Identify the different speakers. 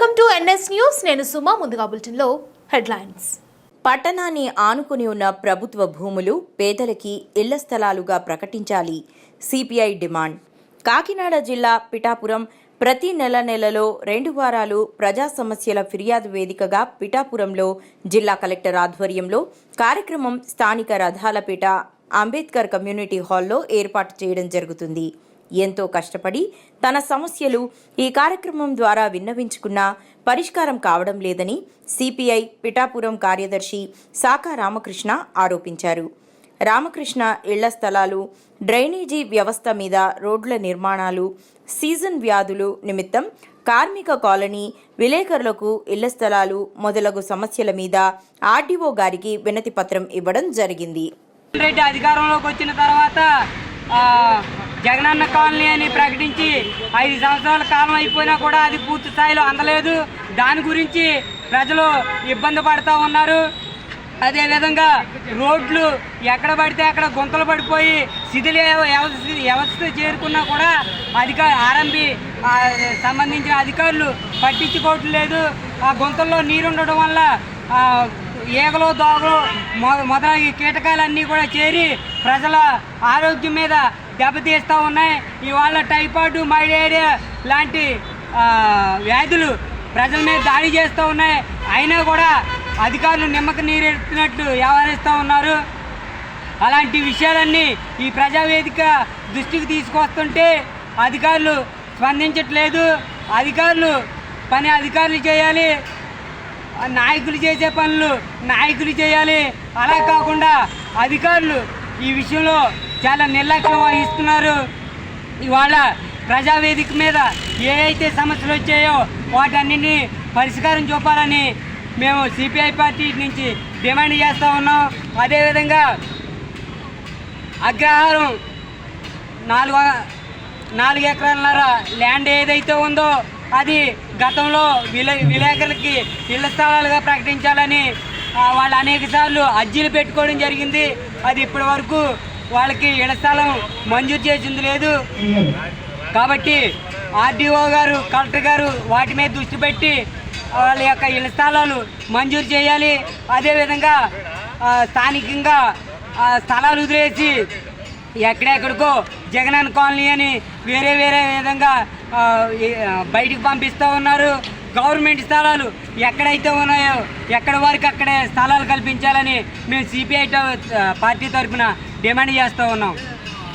Speaker 1: Welcome to NS news. నేను సుమా ముందుగా బులెటిన్లో హెడ్లైన్స్.
Speaker 2: పట్టణాన్ని ఆనుకుని ఉన్న ప్రభుత్వ భూములు పేదలకి ఇళ్ళ స్థలాలుగా ప్రకటించాలి. CPI demand. కాకినాడ జిల్లా పిఠాపురం ప్రతి నెల నెలలో రెండు వారాలు ప్రజా సమస్యల ఫిర్యాదు వేదికగా పిఠాపురంలో జిల్లా కలెక్టర్ ఆధ్వర్యంలో కార్యక్రమం స్థానిక రథాలపేట అంబేద్కర్ కమ్యూనిటీ హాల్లో ఏర్పాటు చేయడం జరుగుతుంది. ఎంతో కష్టపడి తన సమస్యలు ఈ కార్యక్రమం ద్వారా విన్నవించుకున్నా పరిష్కారం కావడం లేదని సిపిఐ పిఠాపురం కార్యదర్శి సాకా రామకృష్ణ ఆరోపించారు. రామకృష్ణ ఇళ్ళ స్థలాలు డ్రైనేజీ వ్యవస్థ మీద రోడ్ల నిర్మాణాలు సీజన్ వ్యాధులు నిమిత్తం కార్మిక కాలనీ విలేకరులకు ఇళ్ళ స్థలాలు మొదలగు సమస్యల మీద ఆర్డీఓ గారికి వినతి పత్రం ఇవ్వడం జరిగింది.
Speaker 3: రెడ్డి అధికారంలోకి వచ్చిన తర్వాత జగనన్న కాలనీ అని ప్రకటించి ఐదు సంవత్సరాల కాలం అయిపోయినా కూడా అది పూర్తి స్థాయిలో అందలేదు. దాని గురించి ప్రజలు ఇబ్బంది పడుతూ ఉన్నారు. అదేవిధంగా రోడ్లు ఎక్కడ పడితే అక్కడ గుంతలు పడిపోయి శిథిల వ్యవస్థ చేరుకున్నా కూడా అధిక ఆర్ఎంబి సంబంధించిన అధికారులు పట్టించుకోవట్లేదు. ఆ గుంతల్లో నీరుండడం వల్ల ఈగలు దోగలు మొ- కీటకాలన్నీ కూడా చేరి ప్రజల ఆరోగ్యం మీద దెబ్బతీస్తూ ఉన్నాయి. ఇవాళ టైఫాయిడ్ మలేరియా లాంటి వ్యాధులు ప్రజల మీద దాడి చేస్తూ ఉన్నాయి. అయినా కూడా అధికారులు నిమ్మక నీరెత్తినట్టు వ్యవహరిస్తూ ఉన్నారు. అలాంటి విషయాలన్నీ ఈ ప్రజావేదిక దృష్టికి తీసుకొస్తుంటే అధికారులు స్పందించట్లేదు. అధికారులు పని అధికారులు చేయాలి. నాయకులు చేసే పనులు నాయకులు చేయాలి. అలా కాకుండా అధికారులు ఈ విషయంలో చాలా నిర్లక్ష్యం వహిస్తున్నారు. ఇవాళ ప్రజావేదిక మీద ఏ అయితే సమస్యలు వచ్చాయో వాటన్నిటిని పరిష్కారం చూపాలని మేము సిపిఐ పార్టీ నుంచి డిమాండ్ చేస్తూ ఉన్నాం. అదేవిధంగా అగ్రహారం నాలుగు నాలుగు ఎకరాలన్నర ల్యాండ్ ఏదైతే ఉందో అది గతంలో విలే విలేకరులకి ఇళ్ళ స్థలాలుగా ప్రకటించాలని వాళ్ళు అనేక సార్లు అర్జీలు పెట్టుకోవడం జరిగింది. అది ఇప్పటి వరకు వాళ్ళకి ఇళ్ళ స్థలం మంజూరు చేసింది లేదు. కాబట్టి ఆర్డీఓ గారు కలెక్టర్ గారు వాటి మీద దృష్టి పెట్టి వాళ్ళ యొక్క ఇళ్ళ స్థలాలు మంజూరు చేయాలి. అదేవిధంగా స్థానికంగా స్థలాలు వదిలేసి ఎక్కడెక్కడికో జగనన్న కాలనీ అని వేరే వేరే విధంగా బయటికి పంపిస్తూ ఉన్నారు. గవర్నమెంట్ స్థలాలు ఎక్కడైతే ఉన్నాయో ఎక్కడ వారికి అక్కడే స్థలాలు కల్పించాలని మేము సిపిఐ పార్టీ తరఫున డిమాండ్ చేస్తూ ఉన్నాం.